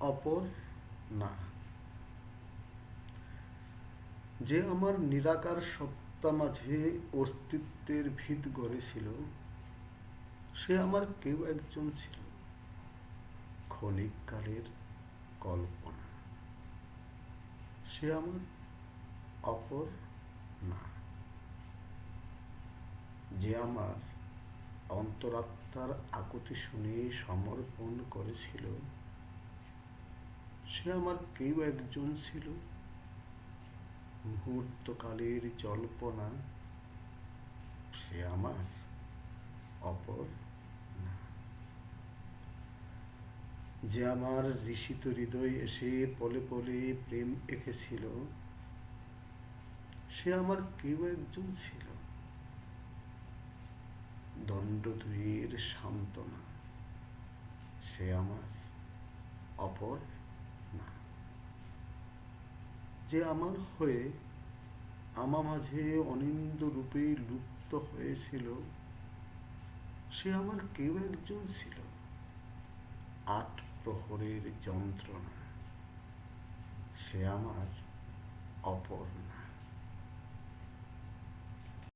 অপর না। যে আমার নিরাকার সত্তা মাঝে অস্তিত্বের ভিত গড়েছিল, সে আমার কেউ একজন ছিল। ক্ষণিক কালের কল্পনা। সে আমার অপর না। যে আমার অন্তরাত্মার আকুতি শুনে সমর্পণ করেছিল সে আমার কেউ একজন ছিল। মুহূর্তকালের জল্পনা, সে আমার অপর না। যে আমার ঋষিত হৃদয় এসে পলে পলে প্রেম এঁকেছিল, সে আমার কেউ একজন ছিল। দণ্ড দুয়ের সান্ত্বনা, সে আমার অপর যে আমার হয়ে আমা মাঝে অনিন্দ রূপে লুপ্ত হয়েছিল, সে আমার কেউ একজন ছিল। আট প্রহরের যন্ত্রণা, সে আমার অপর্ণা